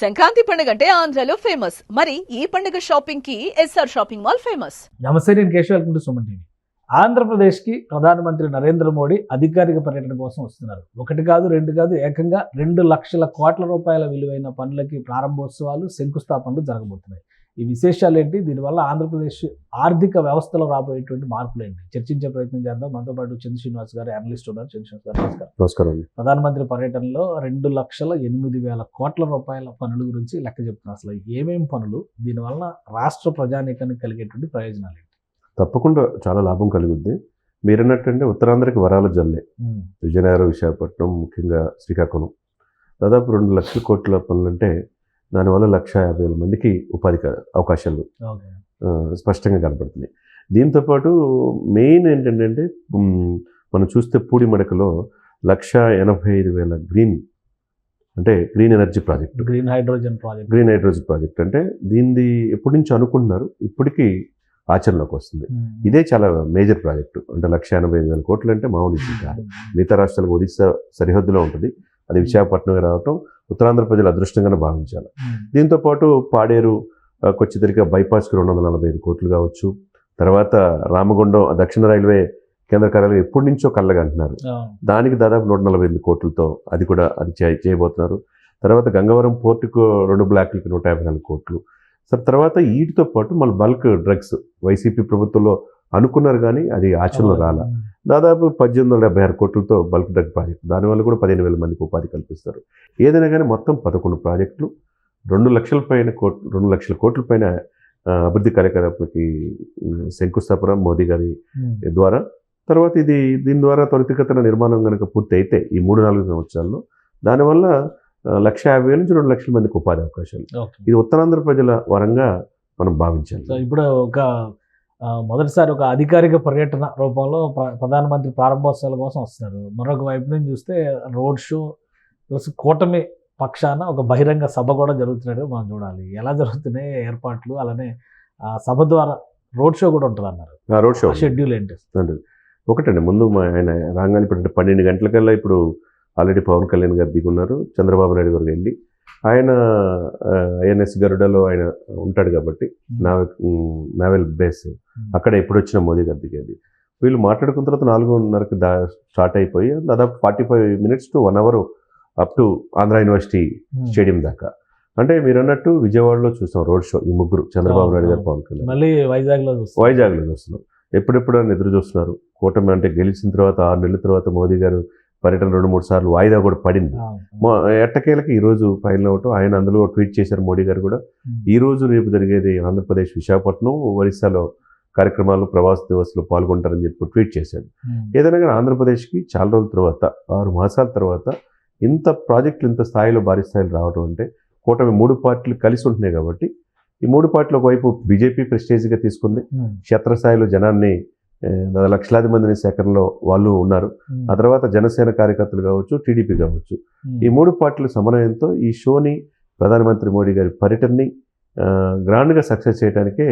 సంక్రాంతి పండుగ అంటే ఆంధ్రాలో ఫేమస్. మరి ఈ పండుగ షాపింగ్కి ఎస్ఆర్ షాపింగ్ మాల్ ఫేమస్. నమస్తే నేను Keshav. Welcome to Suman TV. ఆంధ్రప్రదేశ్కి ప్రధానమంత్రి నరేంద్ర మోడీ అధికారిక పర్యటన కోసం వస్తున్నారు. ఒకటి కాదు రెండు కాదు ఏకంగా రెండు లక్షల కోట్ల రూపాయల విలువైన పనులకి ప్రారంభోత్సవాలు శంకుస్థాపనలు జరగబోతున్నాయి. ఈ విశేషాలు ఏంటి దీనివల్ల ఆంధ్రప్రదేశ్ ఆర్థిక వ్యవస్థలో రాబోయేటువంటి మార్పులు ఏంటి చర్చించే ప్రయత్నం చేద్దాం. మనతో పాటు చంద్ర శ్రీనివాస్ గారు అనలిస్ట్ ఉన్నారు. చంద్ర శ్రీనివాస్ గారు నమస్కారం. నమస్కారం ప్రధానమంత్రి పర్యటనలో రెండు లక్షల ఎనిమిది వేల కోట్ల రూపాయల పనుల గురించి లెక్క చెప్తున్నారు. అసలు ఏమేం పనులు? దీనివల్ల రాష్ట్ర ప్రజానీకానికి కలిగేటువంటి ప్రయోజనాలు ఏంటి తప్పకుండా చాలా లాభం కలుగుద్ది. మీరన్నట్టంటే ఉత్తరాంధ్రకి వరాల జల్లే. విజయనగరం విశాఖపట్నం ముఖ్యంగా శ్రీకాకుళం. దాదాపు రెండు లక్షల కోట్ల పనులంటే దానివల్ల లక్ష యాభై వేల మందికి ఉపాధి అవకాశాలు స్పష్టంగా కనపడుతున్నాయి దీంతోపాటు మెయిన్ ఏంటంటే మనం చూస్తే పూడి మడకలో లక్ష ఎనభై ఐదు వేల గ్రీన్ అంటే green energy project. Green hydrogen project. Green hydrogen project. అంటే దీనిది ఎప్పటి నుంచి అనుకుంటున్నారు? ఇప్పటికీ ఆచరణలోకి వస్తుంది. ఇదే చాలా మేజర్ ప్రాజెక్టు. అంటే లక్ష ఎనభై ఐదు వేల కోట్లు అంటే మామూలు కాదు. మిగతా రాష్ట్రాలకు ఒడిశా సరిహద్దులో ఉంటుంది. అది విశాఖపట్నం రావటం ఉత్తరాంధ్ర ప్రజలు అదృష్టంగానే భావించాలి. దీంతో పాటు పాడేరు కొచ్చిదరిగా బైపాస్కి రెండు వందల నలభై ఐదు కోట్లు కావచ్చు. తర్వాత రామగుండం దక్షిణ రైల్వే కేంద్ర కార్యాలయం ఎప్పటి నుంచో కళ్ళగా అంటున్నారు. దానికి దాదాపు నూట నలభై ఎనిమిది కోట్లతో అది కూడా అది చే చేయబోతున్నారు. తర్వాత గంగవరం పోర్టుకు రెండు బ్లాక్లకి నూట యాభై నాలుగు కోట్లు. సార్ తర్వాత వీటితో పాటు మళ్ళీ బల్క్ డ్రగ్స్ వైసీపీ ప్రభుత్వంలో అనుకున్నారు కానీ అది ఆచరణలో రాల. దాదాపు పద్దెనిమిది వందల డెబ్బై ఆరు కోట్లతో బల్క్ డ్రగ్ ప్రాజెక్ట్. దానివల్ల కూడా పదిహేను వేల మందికి ఉపాధి కల్పిస్తారు. ఏదైనా కానీ మొత్తం పదకొండు ప్రాజెక్టులు రెండు లక్షల పైన కోట్లు రెండు లక్షల కోట్ల పైన అభివృద్ధి కార్యకలాపాలకి ఉమ్, శంకుస్థాపన మోదీ గారి ద్వారా. తర్వాత ఇది దీని ద్వారా త్వరితగతిన నిర్మాణం కనుక పూర్తి అయితే ఈ మూడు నాలుగు సంవత్సరాల్లో దానివల్ల లక్ష యాభై వేల నుంచి రెండు లక్షల మందికి ఉపాధి అవకాశాలు. ఇది ఉత్తరాంధ్ర ప్రజల వరంగా మనం భావించాలి. ఇప్పుడు ఒక మొదటిసారి ఒక అధికారిక పర్యటన రూపంలో ప్ర- ప్రధానమంత్రి ప్రారంభోత్సవాల కోసం వస్తున్నారు. మరొక వైపు నుంచి చూస్తే రోడ్ షో ప్లస్ కూటమి పక్షాన ఒక బహిరంగ సభ కూడా జరుగుతున్నట్టు మనం చూడాలి. ఎలా జరుగుతున్నాయి ఏర్పాట్లు? అలానే ఆ సభ ద్వారా రోడ్ షో కూడా ఉంటుంది అన్నారు రోడ్ షో. షెడ్యూల్ ఏంటి? ఒకటండి ముందు మా ఆయన రాగానే ఇప్పుడు పన్నెండు గంటలకల్లా ఇప్పుడు ఆల్రెడీ పవన్ కళ్యాణ్ గారు దిగున్నారు. చంద్రబాబు నాయుడు గారు వెళ్ళి ఆయన ఐఎన్ఎస్ గరుడలో ఆయన ఉంటాడు కాబట్టి నావెల్ నావెల్ బేస్. అక్కడ ఎప్పుడు వచ్చిన మోదీ గారు దిగేది వీళ్ళు. మాట్లాడుకున్న తర్వాత నాలుగున్నరకి దా స్టార్ట్ అయిపోయి దాదాపు forty five minutes to one hour up to Andhra university stadium దాకా. అంటే మీరు అన్నట్టు విజయవాడలో చూస్తాం రోడ్ షో ఈ ముగ్గురు చంద్రబాబు నాయుడు గారు పవన్ కళ్యాణ్. మళ్ళీ వైజాగ్లో చూస్తాం. వైజాగ్లో చూస్తున్నాం. ఎప్పుడెప్పుడు ఎదురు చూస్తున్నారు. కూటమి అంటే గెలిచిన తర్వాత ఆరు నెలల తర్వాత మోదీ గారు పర్యటన రెండు మూడు సార్లు వాయిదా కూడా పడింది ఎట్టకేలకి ఈ రోజు ఫైనల్ అవటం ఆయన అందులో ట్వీట్ చేశారు మోడీ గారు కూడా. ఈ రోజు రేపు జరిగేది ఆంధ్రప్రదేశ్ విశాఖపట్నం ఒరిస్సాలో కార్యక్రమాలు ప్రవాస దివస్లో పాల్గొంటారని చెప్పి ట్వీట్ చేశాడు. ఏదైనా కానీ ఆంధ్రప్రదేశ్కి చాలా రోజుల తర్వాత ఆరు మాసాల తర్వాత ఇంత ప్రాజెక్టులు ఇంత స్థాయిలో భారీ స్థాయిలో రావడం అంటే కూటమి మూడు పార్టీలు కలిసి ఉంటున్నాయి కాబట్టి ఈ మూడు పార్టీలు ఒకవైపు బీజేపీ ప్రెస్టేజ్గా తీసుకుంది. క్షేత్రస్థాయిలో జనాన్ని లక్షలాది మందిని సేకరణలో వాళ్ళు ఉన్నారు. ఆ తర్వాత జనసేన కార్యకర్తలు కావచ్చు టీడీపీ కావచ్చు. ఈ మూడు పార్టీల సమన్వయంతో ఈ షోని ప్రధానమంత్రి మోడీ గారి పర్యటనని గ్రాండ్గా సక్సెస్ చేయడానికే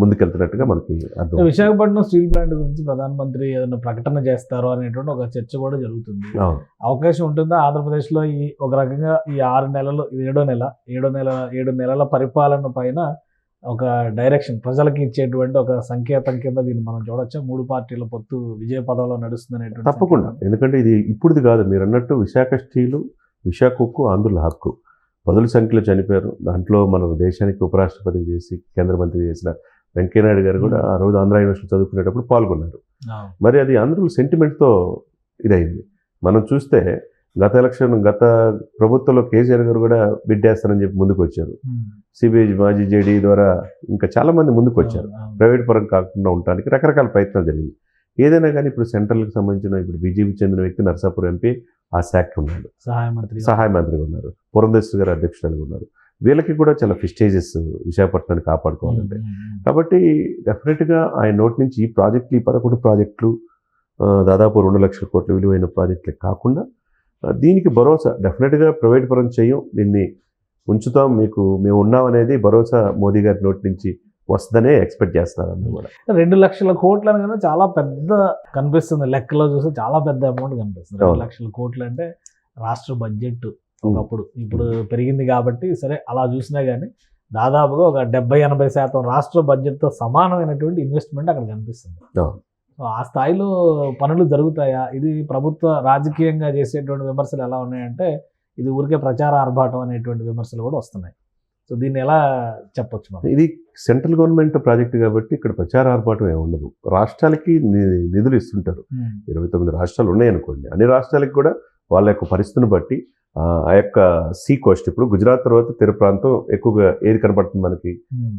ముందుకెళ్తున్నట్టుగా మనకి అర్థం విశాఖపట్నం స్టీల్ ప్లాంట్ గురించి ప్రధానమంత్రి ఏదైనా ప్రకటన చేస్తారో అనేటువంటి ఒక చర్చ కూడా జరుగుతుంది. అవకాశం ఉంటుందా? ఆంధ్రప్రదేశ్లో ఈ ఒక రకంగా ఈ ఆరు నెలలు ఏడో నెల ఏడో నెల ఏడు నెలల పరిపాలన పైన ఒక డైరెక్షన్ ప్రజలకి ఇచ్చేటువంటి ఒక సంకేతం కింద దీన్ని మనం చూడొచ్చా? మూడు పార్టీల పొత్తు విజయ పదంలో నడుస్తుంది తప్పకుండా. ఎందుకంటే ఇది ఇప్పుడుది కాదు. మీరు అన్నట్టు విశాఖ స్టీలు విశాఖ ఉక్కు ఆంధ్రుల హక్కు. పదుల సంఖ్యలో చనిపోయారు. దాంట్లో మన దేశానికి ఉపరాష్ట్రపతి చేసి కేంద్ర మంత్రి చేసిన వెంకయ్యనాయుడు గారు కూడా ఆ రోజు ఆంధ్ర యూనివర్సిటీ చదువుకునేటప్పుడు పాల్గొన్నారు. మరి అది ఆంధ్రుల సెంటిమెంట్తో ఇదైంది. మనం చూస్తే గత ఎలక్షన్ గత ప్రభుత్వంలో కేసీఆర్ గారు కూడా బిడ్డేస్తారని చెప్పి ముందుకు వచ్చారు ఉమ్, సిబిఐ మాజీ జేడీ ద్వారా ఇంకా చాలా మంది ముందుకు వచ్చారు ఆ, ప్రైవేట్ పరం కాకుండా ఉండడానికి రకరకాల ప్రయత్నాలు జరిగింది. ఏదైనా కానీ ఇప్పుడు సెంట్రల్కి సంబంధించిన ఇప్పుడు బీజేపీ చెందిన వ్యక్తి నర్సాపూర్ ఎంపీ ఆ శాఖ ఉన్నాడు సహాయ మంత్రి సహాయ మంత్రిగా ఉన్నారు. పురంధేశ్వరి గారు అధ్యక్షురాలుగా ఉన్నారు. వీళ్ళకి కూడా చాలా ఫిస్టేజెస్ విశాఖపట్నాన్ని కాపాడుకోవాలంటే. ఉమ్, కాబట్టి డెఫినెట్గా ఆయన నోటి నుంచి ఈ ప్రాజెక్టులు ఈ పదకొండు ప్రాజెక్టులు దాదాపు రెండు లక్షల కోట్ల విలువైన ప్రాజెక్టులే కాకుండా దీనికి భరోసా డెఫినెట్గా ప్రైవేట్ పరం చేయం. దీన్ని ఉంచుతాం మీకు మేము ఉన్నాం అనేది భరోసా మోదీ గారి నోటి నుంచి వస్తుందనే ఎక్స్పెక్ట్ అందరూ కూడా రెండు లక్షల కోట్లు అనగానే చాలా పెద్ద కనిపిస్తుంది. లెక్కలో చూస్తే చాలా పెద్ద అమౌంట్ కనిపిస్తుంది. రెండు. లక్షల కోట్లు అంటే రాష్ట్ర బడ్జెట్ ఒకప్పుడు. ఇప్పుడు పెరిగింది కాబట్టి సరే అలా చూసినా కానీ దాదాపుగా ఒక డెబ్బై ఎనభై శాతం రాష్ట్ర బడ్జెట్తో సమానమైనటువంటి ఇన్వెస్ట్మెంట్ అక్కడ కనిపిస్తుంది. ఆ స్థాయిలో పనులు జరుగుతాయా? ఇది ప్రభుత్వ రాజకీయంగా చేసేటువంటి విమర్శలు ఎలా ఉన్నాయంటే ఇది ఊరికే ప్రచార ఆర్భాటం అనేటువంటి విమర్శలు కూడా వస్తున్నాయి. సో దీన్ని ఎలా చెప్పొచ్చు మనం? ఇది సెంట్రల్ గవర్నమెంట్ ప్రాజెక్ట్ కాబట్టి ఇక్కడ ప్రచార ఆర్భాటం ఏమి ఉండదు. రాష్ట్రాలకి నిధులు ఇస్తుంటారు. ఇరవై తొమ్మిది రాష్ట్రాలు ఉన్నాయనుకోండి. అన్ని రాష్ట్రాలకు కూడా వాళ్ళ యొక్క పరిస్థితిని బట్టి ఆ యొక్క సీ కోస్ట్ ఇప్పుడు గుజరాత్ తర్వాత తీర ప్రాంతం ఎక్కువగా ఏది కనపడుతుంది మనకి?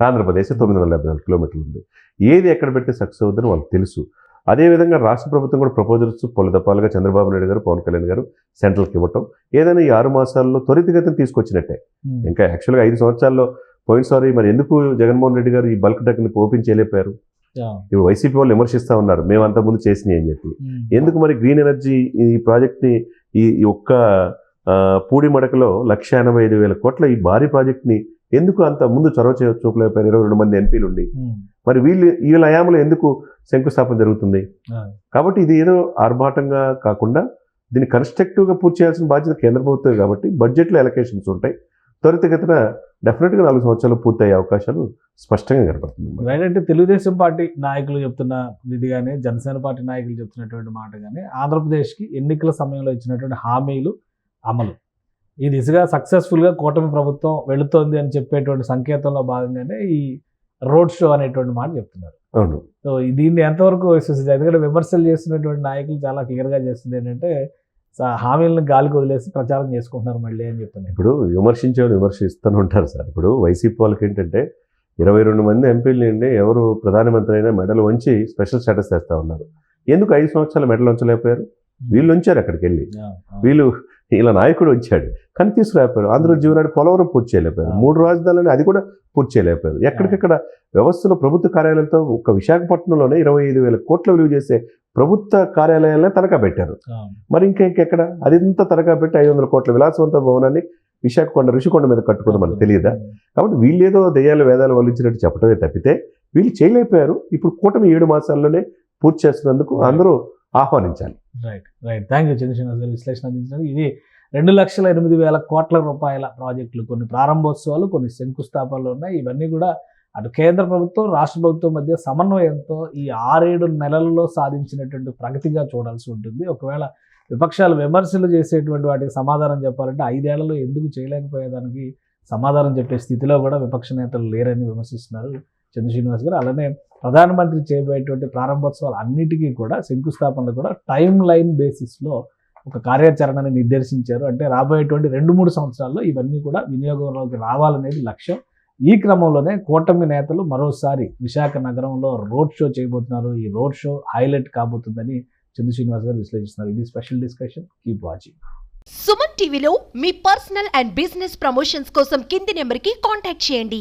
ఆంధ్రప్రదేశ్ తొమ్మిది వందల డెబ్బై నాలుగు కిలోమీటర్లు ఉంది. ఏది ఎక్కడ పెడితే సక్సెస్ అవుతుందని వాళ్ళకి తెలుసు. అదేవిధంగా రాష్ట్ర ప్రభుత్వం కూడా ప్రపోజల్స్ పొలదపాలుగా చంద్రబాబు నాయుడు గారు పవన్ కళ్యాణ్ గారు సెంట్రల్కి ఇవ్వటం. ఏదైనా ఈ ఆరు మాసాల్లో త్వరితగతిని తీసుకొచ్చినట్టే. ఇంకా యాక్చువల్గా ఐదు సంవత్సరాల్లో పోయినసారి మరి ఎందుకు జగన్మోహన్ రెడ్డి గారు ఈ బల్క్ ట్రక్ని ఓపెన్ చేయలేపారు ఇప్పుడు వైసీపీ వాళ్ళు విమర్శిస్తూ ఉన్నారు మేము అంత ముందు చేసినాయి అని చెప్పి. ఎందుకు మరి గ్రీన్ ఎనర్జీ ఈ ప్రాజెక్ట్ని ఈ ఒక్క పూడి మడకలో లక్ష ఎనభై ఐదు వేల కోట్ల ఈ భారీ ప్రాజెక్ట్ని ఎందుకు అంత ముందు చొరవ చూపలేకపోయారు. ఇరవై రెండు మంది ఎంపీలు ఉండి. మరి వీళ్ళు వీళ్ళ హయాంలో ఎందుకు శంకుస్థాపన జరుగుతుంది. కాబట్టి ఇది ఏదో ఆర్భాటంగా కాకుండా దీన్ని కన్స్ట్రక్టివ్గా పూర్తి చేయాల్సిన బాధ్యత కేంద్ర ప్రభుత్వమే కాబట్టి బడ్జెట్లో ఎలకేషన్స్ ఉంటాయి. త్వరితగతిన డెఫినెట్గా నాలుగు సంవత్సరాలు పూర్తయ్యే అవకాశాలు స్పష్టంగా కనపడుతుంది ఏంటంటే తెలుగుదేశం పార్టీ నాయకులు చెప్తున్న ఇది కానీ జనసేన పార్టీ నాయకులు చెప్తున్నటువంటి మాట కానీ ఆంధ్రప్రదేశ్కి ఎన్నికల సమయంలో ఇచ్చినటువంటి హామీలు అమలు. ఈ దిశగా సక్సెస్ఫుల్గా కూటమి ప్రభుత్వం వెళుతోంది అని చెప్పేటువంటి సంకేతంలో భాగంగానే ఈ రోడ్ షో అనేటువంటి మాట చెప్తున్నారు. అవును. సో దీన్ని ఎంతవరకు విశ్వసించారు? ఎందుకంటే విమర్శలు చేస్తున్నటువంటి నాయకులు చాలా క్లియర్గా చేస్తుంది ఏంటంటే హామీలను గాలికి వదిలేసి ప్రచారం చేసుకుంటున్నారు మళ్ళీ అని చెప్తున్నారు. ఇప్పుడు విమర్శించే విమర్శిస్తూనే ఉంటారు సార్. ఇప్పుడు వైసీపీ వాళ్ళకి ఏంటంటే ఇరవై రెండు మంది ఎంపీలు నుండి ఎవరు ప్రధానమంత్రి అయినా మెడల్ వంచి స్పెషల్ స్టేటస్ తెస్తా ఉన్నారు. ఎందుకు ఐదు సంవత్సరాలు మెడల్ ఉంచలేకపోయారు వీళ్ళు ఉంచారు అక్కడికి వెళ్ళి. వీళ్ళు ఇలా నాయకుడు వచ్చాడు. కానీ తీసుకురాకపోయారు. ఆంధ్ర జీవనాడు పోలవరం పూర్తి చేయలేకపోయారు. ఆ. మూడు రాజధానులను అది కూడా పూర్తి చేయలేకపోయారు. ఎక్కడికక్కడ వ్యవస్థలో ప్రభుత్వ కార్యాలయాలతో ఒక విశాఖపట్నంలోనే ఇరవై ఐదు వేల కోట్ల విలువ చేసే ప్రభుత్వ కార్యాలయాలనే తనఖా పెట్టారు. మరి ఇంకా ఇంకెక్కడ? అది ఇంత తరగా పెట్టి ఐదు వందల కోట్ల విలాసవంత భవనాన్ని విశాఖకొండ ఋషికొండ మీద కట్టుకుంది మనకు తెలియదా? కాబట్టి వీళ్ళేదో దయ్యాలు వేదాలు వల్లించినట్టు చెప్పడమే తప్పితే వీళ్ళు చేయలేకపోయారు. ఇప్పుడు కూటమి ఏడు మాసాల్లోనే పూర్తి చేస్తున్నందుకు అందరూ ఆహ్వానించాలి. Right right thank you Chandrasekhar garu విశ్లేషణ అందించినందుకు. ఇది రెండు లక్షల ఎనిమిది వేల కోట్ల రూపాయల ప్రాజెక్టులు కొన్ని ప్రారంభోత్సవాలు కొన్ని శంకుస్థాపనలు ఉన్నాయి. ఇవన్నీ కూడా అటు కేంద్ర ప్రభుత్వం రాష్ట్ర ప్రభుత్వం మధ్య సమన్వయంతో ఈ ఆరేడు నెలల్లో సాధించినటువంటి ప్రగతిగా చూడాల్సి ఉంటుంది. ఒకవేళ విపక్షాలు విమర్శలు చేసేటువంటి వాటికి సమాధానం చెప్పాలంటే ఐదేళ్ళలో ఎందుకు చేయలేకపోయేదానికి సమాధానం చెప్పే స్థితిలో కూడా విపక్ష నేతలు లేరని విమర్శిస్తున్నారు. చంద్ర శ్రీనివాస్ గారు అలానే ప్రధానమంత్రి చేయబోయేటువంటి ప్రారంభోత్సవాలు అన్నిటికీ కూడా శంకుస్థాపనలు కూడా టైం లైన్ బేసిస్లో ఒక కార్యాచరణని నిర్దేశించారు. అంటే రాబోయేటువంటి రెండు మూడు సంవత్సరాల్లో ఇవన్నీ కూడా వినియోగంలోకి రావాలనేది లక్ష్యం. ఈ క్రమంలోనే కూటమి నేతలు మరోసారి విశాఖ నగరంలో రోడ్ షో చేయబోతున్నారు. ఈ రోడ్ షో హైలైట్ కాబోతుందని చంద్ర శ్రీనివాస్ గారు విశ్లేషిస్తున్నారు. ఇది special discussion. Keep watching. Suman టీవీలో మీ పర్సనల్ అండ్ బిజినెస్ ప్రమోషన్స్ కోసం కింది నెంబర్కి కాంటాక్ట్ చేయండి.